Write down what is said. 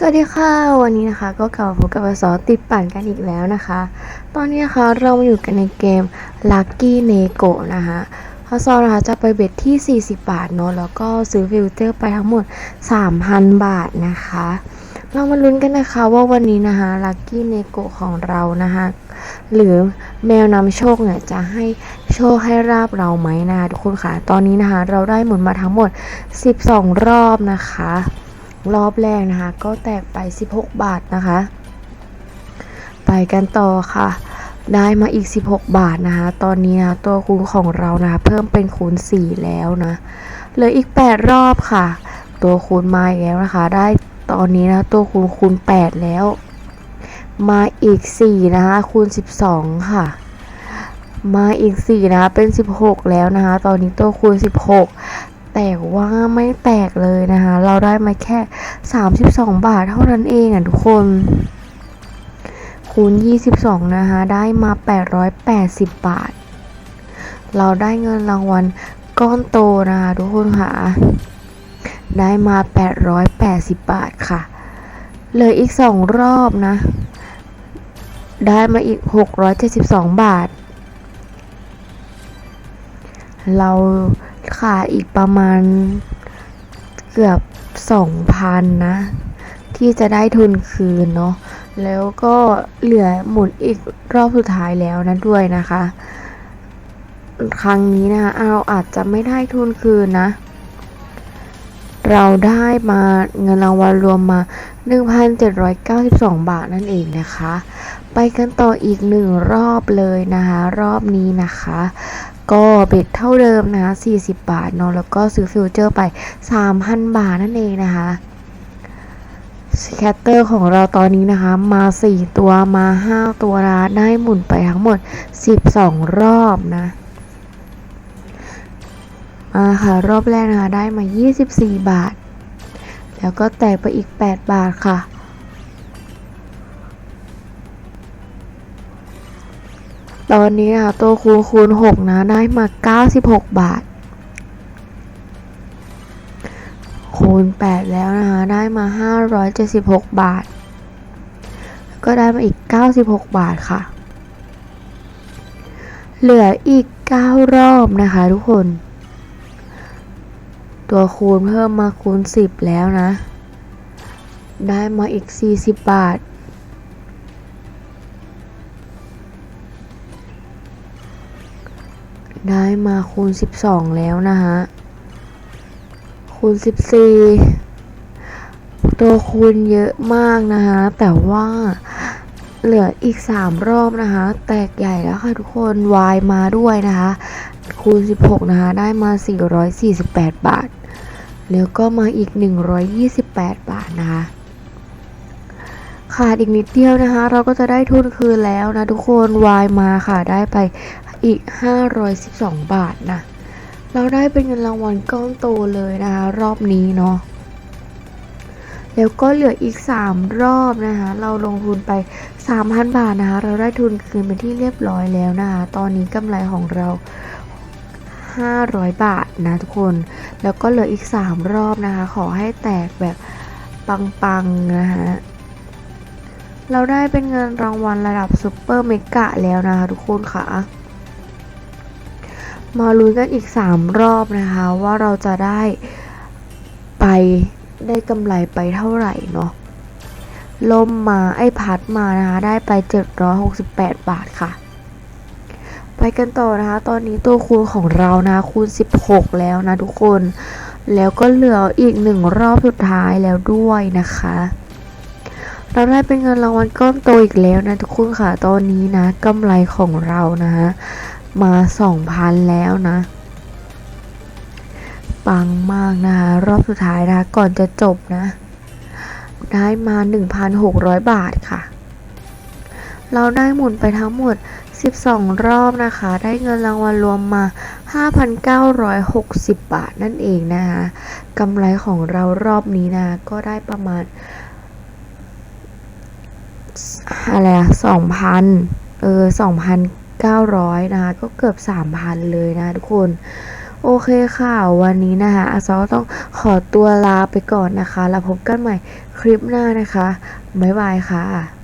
สวัสดีค่ะวันนี้นะคะก็กลับมาพบกับสอติดปั่นกันอีกแล้วนะคะ ตอนนี้นะคะเรามาอยู่กันในเกม Lucky n e g o นะคะพอซอนะคะจะไปเบ็ดที่ 40 บาทเนาะแล้วก็ซื้อฟิลเตอร์ไปทั้งหมด 3,000 บาทนะคะ เรามาลุ้นกันนะคะว่าวันนี้นะคะ Lucky n e g o ของเรานะคะหรือแมวนำโชคเนี่ยจะให้โชคให้ราบเราไหมนะคะทุกคนค่ะ ตอนนี้นะคะเราได้หมุนมาทั้งหมด 12 รอบนะคะ รอบแรกนะคะ ก็แตกไป 16 บาทนะคะ ไปกันต่อค่ะ ได้มาอีก 16 บาทนะคะ ตอนนี้นะตัวคูณของเรานะคะเพิ่มเป็นคูณ 4 แล้วนะเหลืออีก 8 รอบค่ะ ตัวคูณมาอีกแล้วนะคะ ได้ตอนนี้นะตัวคูณคูณ 8 แล้ว มาอีก 4 นะคะ คูณ 12 ค่ะมาอีก 4 นะคะเป็น 16 แล้วนะคะ ตอนนี้ตัวคูณ 16 แต่ว่าไม่แตกเลยนะคะ เราได้มาแค่ 32 บาทเท่านั้นเองอะทุกคน คูณ 22 นะคะ ได้มา 880 บาท เราได้เงินรางวัลก้อนโตนะคะทุกคนค่ะ ได้มา 880 บาทค่ะ เหลืออีก 2 รอบนะ ได้มาอีก 672 บาท เราขาดอีกประมาณเกือบ 2,000 นะ ที่จะได้ทุนคืนเนาะแล้วก็เหลือหมุนอีกรอบสุดท้ายแล้วนะด้วยนะคะ ครั้งนี้นะคะเราอาจจะไม่ได้ทุนคืนนะ เราได้มาเงินรางวัลรวมมา 1,792 บาทนั่นเองนะคะ ไปกันต่ออีกหนึ่งรอบเลยนะคะ รอบนี้นะคะ ก็เบ็ดเท่าเดิมนะคะ40 บาทเนาะแล้วก็ซื้อฟิวเจอร์ไป 3,000 บาทนั่นเองนะคะสแคตเตอร์ของเราตอนนี้นะคะ มา 4 ตัวมา 5 ตัวนะได้หมุนไปทั้งหมด 12 รอบนะมาค่ะ รอบแรกนะคะ ได้มา 24 บาท แล้วก็แตกไปอีก 8 บาทค่ะ ตอนนี้นะคะตัวคูณคูณ6นะได้มา 96 บาท คูณ 8 แล้วนะคะได้มา 576 บาท ก็ได้มาอีก 96 บาทค่ะ เหลืออีก 9 รอบนะคะทุกคน ตัวคูณเพิ่มมาคูณ 10 แล้วนะ ได้มาอีก 40 บาท ได้มาคูณ 12 แล้วนะคะคูณ 14 ตัวคูณเยอะมากนะคะ แต่ว่าเหลืออีก 3 รอบนะคะ แตกใหญ่แล้วค่ะทุกคน y มาด้วยนะคะ คูณ 16 นะคะ ได้มา 448 บาท แล้วก็มาอีก 128 บาทนะคะ ขาดอีกนิดเดียวนะคะ เราก็จะได้ทุนคืนแล้วนะทุกคน y มาค่ะ ได้ไป อีก 512 บาทนะ เราได้เป็นเงินรางวัลก้อนโตเลยนะคะรอบนี้เนาะแล้วก็เหลืออีก 3 รอบนะคะ เราลงทุนไป 3,000 บาทนะคะ เราได้ทุนคืนเป็นที่เรียบร้อยแล้วนะคะ ตอนนี้กำไรของเรา 500 บาทนะทุกคน แล้วก็เหลืออีก 3 รอบนะคะ ขอให้แตกแบบปังๆนะคะ เราได้เป็นเงินรางวัลระดับซุปเปอร์เมกะแล้วนะคะทุกคนค่ะ มาลุ้นกันอีก 3 รอบนะคะ ว่าเราจะได้ไปได้กำไรไปเท่าไหร่เนาะลมมาไอ้พัดมานะคะ ได้ไป 768 บาทค่ะ ไปกันต่อนะคะ ตอนนี้ตัวคูณของเรานะคูณ 16 แล้วนะทุกคน แล้วก็เหลืออีกหนึ่งรอบสุดท้ายแล้วด้วยนะคะ เราได้เป็นเงินรางวัลก้อนโตอีกแล้วนะทุกคนค่ะ ตอนนี้นะกำไรของเรานะคะ มา2,000แล้วนะ ปังมากนะคะรอบสุดท้ายนะคะก่อนจะจบนะ ได้มา 1,600 บาทค่ะ เราได้หมุนไปทั้งหมด 12 รอบนะคะ ได้เงินรางวัลรวมมา 5,960 บาทนั่นเองนะคะกำไรของเรารอบนี้นะ ก็ได้ประมาณอะไรอะ2,000เออ2,900นะคะก็เกือบ 3,000 เลยนะทุกคนโอเคค่ะ วันนี้นะคะอาซอต้องขอตัวลาไปก่อนนะคะ แล้วพบกันใหม่คลิปหน้านะคะ บ๊ายบายค่ะ